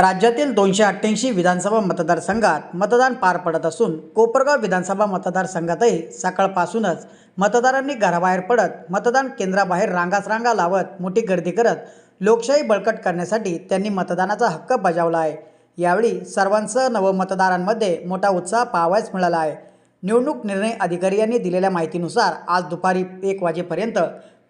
राज्यातील दोनशे अठ्ठ्याऐंशी विधानसभा मतदारसंघात मतदान पार पडत असून कोपरगाव विधानसभा मतदारसंघातही सकाळपासूनच मतदारांनी घराबाहेर पडत मतदान केंद्राबाहेर रांगाच रांगा लावत मोठी गर्दी करत लोकशाही बळकट करण्यासाठी त्यांनी मतदानाचा हक्क बजावला आहे. यावेळी सर्वांसह नवमतदारांमध्ये मोठा उत्साह पाहावयास मिळाला आहे. निवडणूक निर्णय अधिकारी यांनी दिलेल्या माहितीनुसार आज दुपारी एक वाजेपर्यंत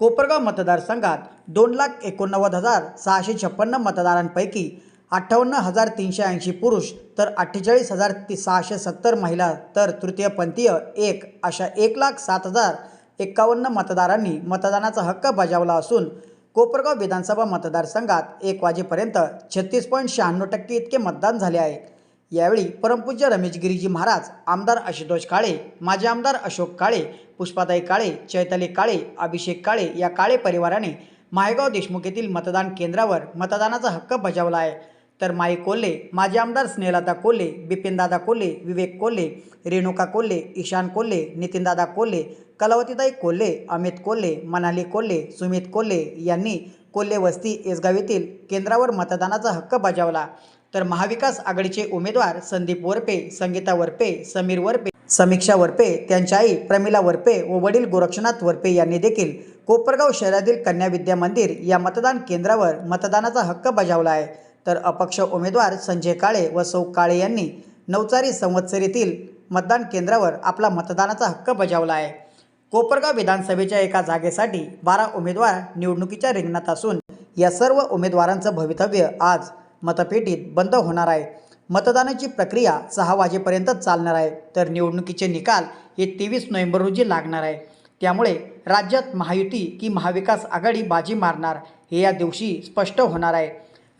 कोपरगाव मतदारसंघात दोन लाख एकोणनव्वद हजार सहाशे छप्पन्न मतदारांपैकी अठ्ठावन्न हजार तीनशे ऐंशी पुरुष तर अठ्ठेचाळीस हजार ती सहाशे सत्तर महिला तर तृतीयपंथीय एक अशा एक लाख सात हजार एक्कावन्न मतदारांनी मतदानाचा हक्क बजावला असून कोपरगाव विधानसभा मतदारसंघात एक वाजेपर्यंत छत्तीस पॉईंट शहाण्णव टक्के इतके मतदान झाले आहे. यावेळी परमपूज्य रमेशगिरीजी महाराज आमदार आशुतोष काळे माजी आमदार अशोक काळे पुष्पाताई काळे चैताली काळे अभिषेक काळे या काळे परिवाराने मायगाव देशमुख येथील मतदान केंद्रावर मतदानाचा हक्क बजावला आहे. तर माई कोल्हे माजी आमदार स्नेहलता कोल्हे बिपिनदादा कोल्हे विवेक कोल्हे रेणुका कोल्हे ईशान कोल्हे नितीनदादा कोल्हे कलावतीताई कोल्हे अमित कोल्हे मनाली कोल्हे सुमित कोल्हे यांनी कोल्हे वस्ती येसगाव येथील केंद्रावर मतदानाचा हक्क बजावला. तर महाविकास आघाडीचे उमेदवार संदीप वरपे संगीता वरपे समीर वरपे समीक्षा वरपे त्यांच्या आई प्रमिला वरपे व वडील गोरक्षनाथ वरपे यांनी देखील कोपरगाव शहरातील कन्या विद्या मंदिर या मतदान केंद्रावर मतदानाचा हक्क बजावला आहे. तर अपक्ष उमेदवार संजय काळे व सौ काळे यांनी नवचारी संवत्सरीतील मतदान केंद्रावर आपला मतदानाचा हक्क बजावला आहे. कोपरगाव विधानसभेच्या एका जागेसाठी बारा उमेदवार निवडणुकीच्या रिंगणात असून या सर्व उमेदवारांचं भवितव्य आज मतपेटीत बंद होणार आहे. मतदानाची प्रक्रिया सहा वाजेपर्यंत चालणार आहे. तर निवडणुकीचे निकाल हे तेवीस नोव्हेंबर रोजी लागणार आहे. त्यामुळे राज्यात महायुती की महाविकास आघाडी बाजी मारणार हे या दिवशी स्पष्ट होणार आहे.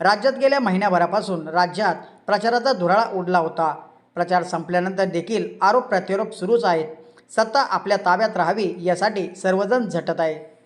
राज्यात गेल्या महिन्याभरापासून राज्यात प्रचाराचा धुराळा उडला होता. प्रचार संपल्यानंतर देखील आरोप प्रत्यारोप सुरूच आहेत. सत्ता आपल्या ताब्यात राहावी यासाठी सर्वजण झटत आहे